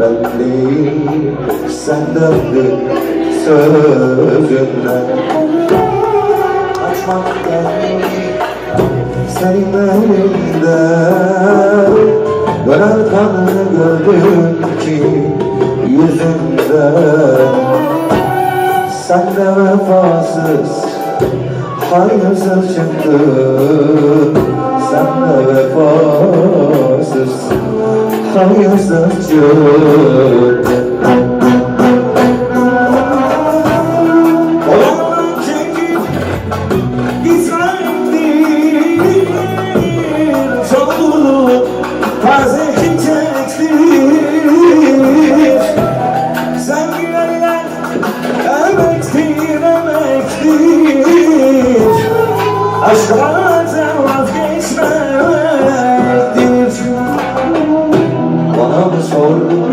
ben değil Sen döndün sözünden Açmak geldi senin elinde Dönen kanını gördüm ki yüzünde Sen de vefasız hayırsız çıktın yazıcı Olanlar çekip güzeldir Çoğulu taze çiçektir Sen gülerler emektir emektir Lord, the soul.